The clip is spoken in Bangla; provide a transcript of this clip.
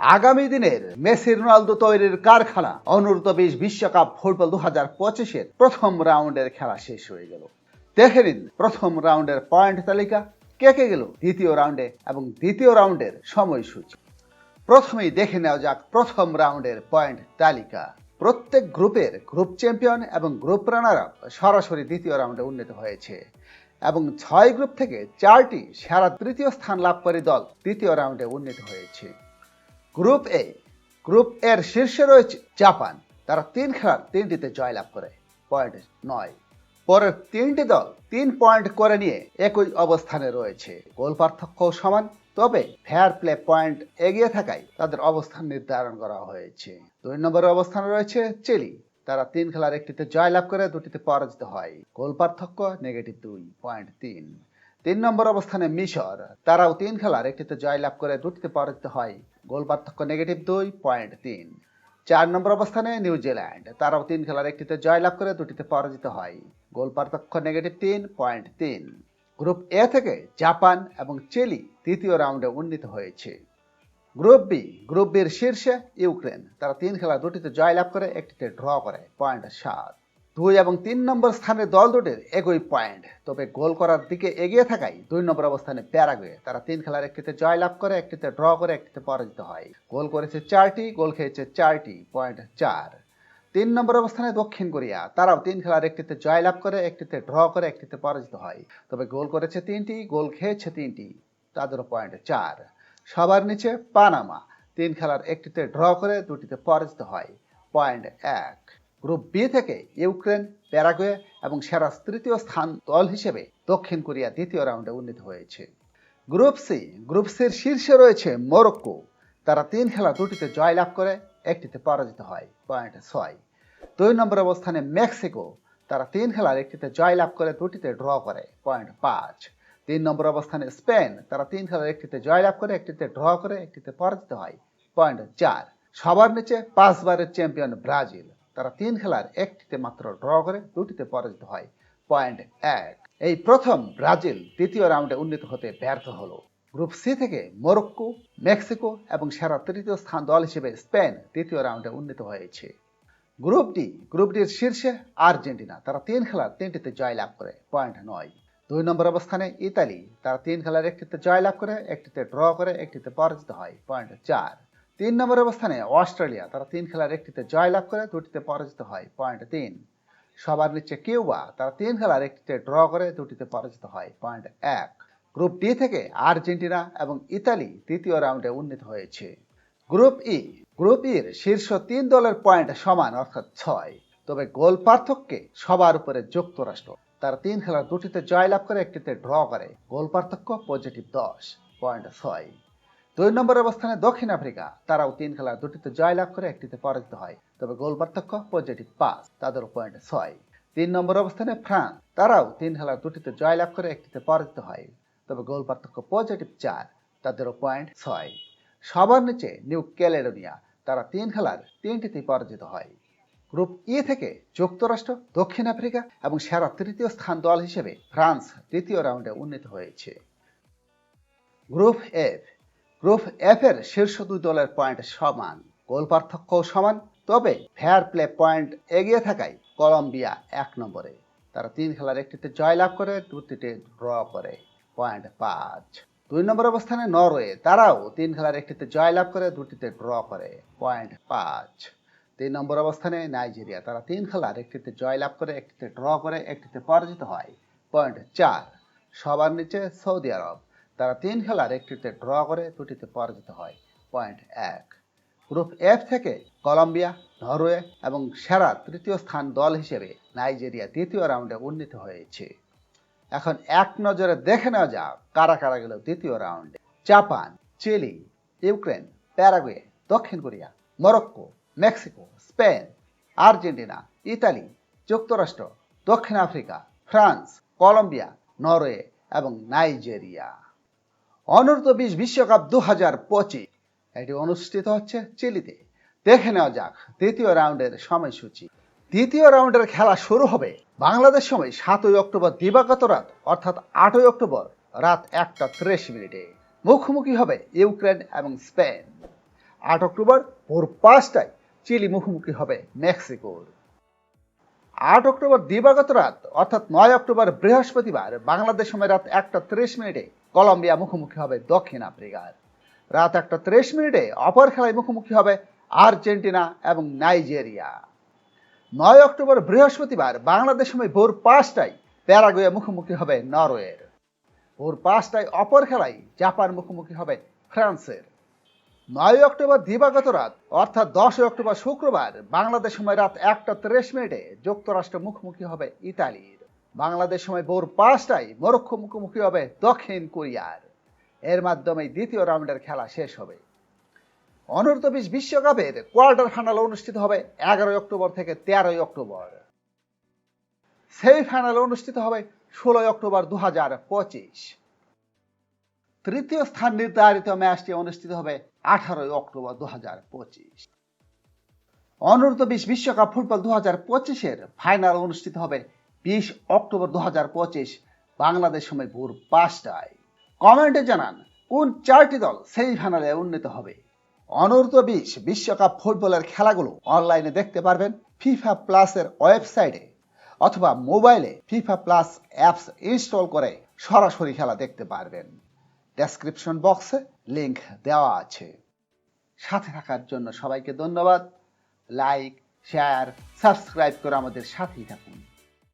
আগামী দিনের মেসি রোনালদো তৈরির কারখানা। অনূর্ধ্ব বিশ বিশ্বকাপ ফুটবল দু হাজার পঁচিশের প্রথম রাউন্ডের খেলা শেষ হয়ে গেল। দেখে নিন প্রথম রাউন্ডের পয়েন্ট তালিকা। কে কে গেল দ্বিতীয় রাউন্ডে এবং দ্বিতীয় রাউন্ডের সময়সূচি? প্রথমেই দেখে নেওয়া যাক প্রথম রাউন্ডের পয়েন্ট তালিকা। প্রত্যেক গ্রুপের গ্রুপ চ্যাম্পিয়ন এবং গ্রুপ রানার আপ সরাসরি দ্বিতীয় রাউন্ডে উন্নীত হয়েছে এবং ছয় গ্রুপ থেকে চারটি সেরা তৃতীয় স্থান লাভকারী দল তৃতীয় রাউন্ডে উন্নীত হয়েছে। গ্রুপ এ, গ্রুপ এর শীর্ষে রয়েছে জাপান। তারা তিন খেলার তিনটিতে জয়লাভ করে। পয়েন্ট নয়। পরের তিনটি দল তিন পয়েন্ট করে নিয়ে একই অবস্থানে রয়েছে। গোল পার্থক্য সমান, তবে ফেয়ার প্লে পয়েন্ট এগিয়ে থাকায় তাদের অবস্থান নির্ধারণ করা হয়েছে। দুই নম্বরের অবস্থানে রয়েছে চিলি। তারা তিন খেলার একটিতে জয়লাভ করে, দুটিতে পরাজিত হয়। গোল পার্থক্য নেগেটিভ দুই, পয়েন্ট তিন। তিন নম্বর অবস্থানে মিশর। তারাও তিন খেলার একটিতে জয়লাভ করে, দুটিতে পরাজিত হয়। গোল পার্থক্য নেগেটিভ দুই পয়েন্ট তিন। চার নম্বর অবস্থানে নিউজিল্যান্ড তারাও তিন খেলার একটিতে জয়লাভ করে, দুটিতে পরাজিত হয়। গোল পার্থক্য নেগেটিভ তিন পয়েন্ট তিন। গ্রুপ এ থেকে জাপান এবং চিলি তৃতীয় রাউন্ডে উন্নীত হয়েছে। গ্রুপ বি গ্রুপ বির শীর্ষে ইউক্রেন। তারা তিন খেলা দুটিতে জয়লাভ করে, একটিতে ড্র করে পয়েন্ট সাত। দুই এবং তিন নম্বর স্থানের দল দুটির একই পয়েন্ট। তবে গোল করার দিকে এগিয়ে থাকায় দুই নম্বর অবস্থানে প্যারাগুয়ে, তারা তিন খেলার একটিতে জয়লাভ করে, একটিতে ড্র করে, একটিতে পরাজিত হয়। গোল করেছে চারটি, গোল খেয়েছে চারটি পয়েন্ট চার। তিন নম্বর অবস্থানে দক্ষিণ কোরিয়া, তারাও তিন খেলার একটিতে জয়লাভ করে, একটিতে ড্র করে, একটিতে পরাজিত হয়। তবে গোল করেছে তিনটি, গোল খেয়েছে তিনটি, তাদেরও পয়েন্ট চার। সবার নিচে পানামা, তিন খেলার একটিতে ড্র করে, দুটিতে পরাজিত হয়, পয়েন্ট এক। গ্রুপ বি থেকে ইউক্রেন, প্যারাগুয়ে এবং সেরা তৃতীয় স্থান দল হিসেবে দক্ষিণ কোরিয়া দ্বিতীয় রাউন্ডে উন্নীত হয়েছে। গ্রুপ সি, গ্রুপ সির শীর্ষে রয়েছে মরক্কো। তারা তিন খেলা দুটিতে জয়লাভ করে, একটিতে পরাজিত হয়, পয়েন্ট ছয়। দুই নম্বর অবস্থানে মেক্সিকো। তারা তিন খেলার একটিতে জয়লাভ করে, দুটিতে ড্র করে, পয়েন্ট পাঁচ। তিন নম্বর অবস্থানে স্পেন। তারা তিন খেলার একটিতে জয়লাভ করে, একটিতে ড্র করে, একটিতে পরাজিত হয়, পয়েন্ট চার। সবার নিচে পাঁচবারের চ্যাম্পিয়ন ব্রাজিল। তারা তিন খেলার একটিতে মাত্র ড্র করে, দুটিতে পরাজিত হয়। পয়েন্ট এক। এই প্রথম ব্রাজিল দ্বিতীয় রাউন্ডে উন্নীত হতে ব্যর্থ হলো। গ্রুপ সি থেকে মরক্কো মেক্সিকো এবং সেরা তৃতীয় স্থান দল হিসেবে স্পেন দ্বিতীয় রাউন্ডে উন্নীত হয়েছে। গ্রুপ ডি গ্রুপ ডির শীর্ষে আর্জেন্টিনা, তারা তিন খেলার তিনটিতে জয়লাভ করে। পয়েন্ট নয়। দুই নম্বর অবস্থানে ইতালি, তারা তিন খেলার একটিতে জয়লাভ করে, একটিতে ড্র করে, একটিতে পরাজিত হয়। পয়েন্ট চার। তিন নম্বর অবস্থানে অস্ট্রেলিয়া, তারা তিন খেলার একটিতে জয় লাভ করে, দুটিতে পরাজিত হয় পয়েন্ট তিন। সবার নিচে কিউবা, তারা তিন খেলার একটিতে ড্র করে, দুটিতে পরাজিত হয় পয়েন্ট এক। গ্রুপ ডি থেকে আর্জেন্টিনা এবং ইতালি তৃতীয় রাউন্ডে উন্নীত হয়েছে। গ্রুপ ই, গ্রুপ ইর শীর্ষ তিন দলের পয়েন্ট সমান, অর্থাৎ ছয়। তবে গোল পার্থক্যে সবার উপরে যুক্তরাষ্ট্র, তারা তিন খেলার দুটিতে জয়লাভ করে, একটিতে ড্র করে। গোল পার্থক্য পজিটিভ দশ পয়েন্ট ছয়। দুই নম্বর অবস্থানে দক্ষিণ আফ্রিকা। তারাও তিন খেলার দুটিতে জয়লাভ করে একটিতে পরাজিত হয়। তবে গোল পার্থক্য পজিটিভ পাঁচ, তাদের পয়েন্ট ছয়। তিন নম্বর অবস্থানে ফ্রান্স। তারাও তিন খেলার দুটিতে জয়লাভ করে একটিতে পরাজিত হয়। তবে গোল পার্থক্য পজিটিভ চার, তাদেরও পয়েন্ট ছয়। সবার নিচে নিউ ক্যালেডোনিয়া। তারা তিন খেলার তিনটিতেই পরাজিত হয়। গ্রুপ ই থেকে যুক্তরাষ্ট্র, দক্ষিণ আফ্রিকা এবং সেরা তৃতীয় স্থান দল হিসেবে ফ্রান্স তৃতীয় রাউন্ডে উন্নীত হয়েছে। গ্রুপ এফ গ্রুপ এফ এর শীর্ষ দুই দলের পয়েন্ট সমান। গোল পার্থক্য সমান, তবে ফেয়ার প্লে পয়েন্ট এগিয়ে থাকায় কলম্বিয়া এক নম্বরে। তারা তিন খেলার একটিতে জয়লাভ করে, দুটিতে ড্র করে। পয়েন্ট পাঁচ। দুই নম্বর অবস্থানে নরওয়ে, তারাও তিন খেলার একটিতে জয়লাভ করে, দুটিতে ড্র করে। পয়েন্ট পাঁচ। তিন নম্বর অবস্থানে নাইজেরিয়া, তারা তিন খেলার একটিতে জয়লাভ করে, একটিতে ড্র করে, একটিতে পরাজিত হয়। পয়েন্ট চার। সবার নিচে সৌদি আরব। তারা তিন খেলার একটিতে ড্র করে, দুটিতে পরাজিত হয়। পয়েন্ট এক। গ্রুপ এফ থেকে কলম্বিয়া, নরওয়ে এবং সেরা তৃতীয় স্থান দল হিসেবে নাইজেরিয়া দ্বিতীয় রাউন্ডে উন্নীত হয়েছে। এখন এক নজরে দেখে নেওয়া যাক কারা কারা গেল দ্বিতীয় রাউন্ডে জাপান, চিলি, ইউক্রেন, প্যারাগুয়ে, দক্ষিণ Korea, Morocco, Mexico, Spain, Argentina, Italy, যুক্তরাষ্ট্র, দক্ষিণ আফ্রিকা, ফ্রান্স, কলম্বিয়া, নরওয়ে এবং নাইজেরিয়া। অনূর্ধ্ব বিশ বিশ্বকাপ দু হাজার পঁচিশ। এটি অনুষ্ঠিত হচ্ছে চিলিতে। দেখে নেওয়া যাক দ্বিতীয় রাউন্ডের সময়সূচি। দ্বিতীয় রাউন্ডের খেলা শুরু হবে বাংলাদেশ সময় সাতই অক্টোবর দিবাগত রাত, অর্থাৎ আটই অক্টোবর রাত একটা ত্রিশ মিনিটে। মুখোমুখি হবে ইউক্রেন এবং স্পেন। আট অক্টোবর ভোর পাঁচটায় চিলি মুখোমুখি হবে মেক্সিকোর। আট অক্টোবর দিবাগত রাত, অর্থাৎ নয় অক্টোবর বৃহস্পতিবার, বাংলাদেশ সময় রাত একটা ত্রিশ মিনিটে কলম্বিয়া মুখোমুখি হবে দক্ষিণ আফ্রিকার। রাত একটা ত্রিশ মিনিটে অপর খেলায় মুখোমুখি হবে আর্জেন্টিনা এবং নাইজেরিয়া। নয় অক্টোবর বৃহস্পতিবার, বাংলাদেশ সময় ভোর পাঁচটায় প্যারাগুয়ে মুখোমুখি হবে নরওয়ের। ভোর পাঁচটায় অপর খেলায় জাপান মুখোমুখি হবে ফ্রান্সের। নয় অক্টোবর দিবাগত রাত, অর্থাৎ দশই অক্টোবর শুক্রবার, বাংলাদেশ সময় রাত একটা তিরিশ মিনিটে যুক্তরাষ্ট্র মুখোমুখি হবে ইতালির। বাংলাদেশ সময় ভোর পাঁচটায় মরক্কো মুখোমুখি হবে দক্ষিণ কোরিয়ার। এর মাধ্যমে দ্বিতীয় রাউন্ডের খেলা শেষ হবে। অনূর্ধ্ব বিশ বিশ্বকাপের কোয়ার্টার ফাইনাল অনুষ্ঠিত হবে এগারোই অক্টোবর থেকে তেরোই অক্টোবর। সেমিফাইনাল অনুষ্ঠিত হবে ষোলোই অক্টোবর দু হাজার পঁচিশ। তৃতীয় স্থান নির্ধারিত ম্যাচটি অনুষ্ঠিত হবে আঠারোই অক্টোবর দু হাজার পঁচিশ। অনূর্ধ্ব বিশ বিশ্বকাপ ফুটবল দু হাজার পঁচিশের ফাইনাল অনুষ্ঠিত হবে বিশ অক্টোবর দু হাজার পঁচিশ বাংলাদেশ সময় ভোর পাঁচটায়। কমেন্টে জানান, কোন চারটি দল সেমিফাইনালে উন্নীত হবে? অনূর্ধ্ব বিশ বিশ্বকাপ ফুটবলের খেলাগুলো অনলাইনে দেখতে পারবেন ফিফা প্লাসের ওয়েবসাইটে অথবা মোবাইলে ফিফা প্লাস অ্যাপস ইনস্টল করে সরাসরি খেলা দেখতে পারবেন। ডেসক্রিপশন বক্সে লিংক দেওয়া আছে। সাথে থাকার জন্য সবাইকে ধন্যবাদ। লাইক শেয়ার সাবস্ক্রাইব করে আমাদের সাথেই থাকুন।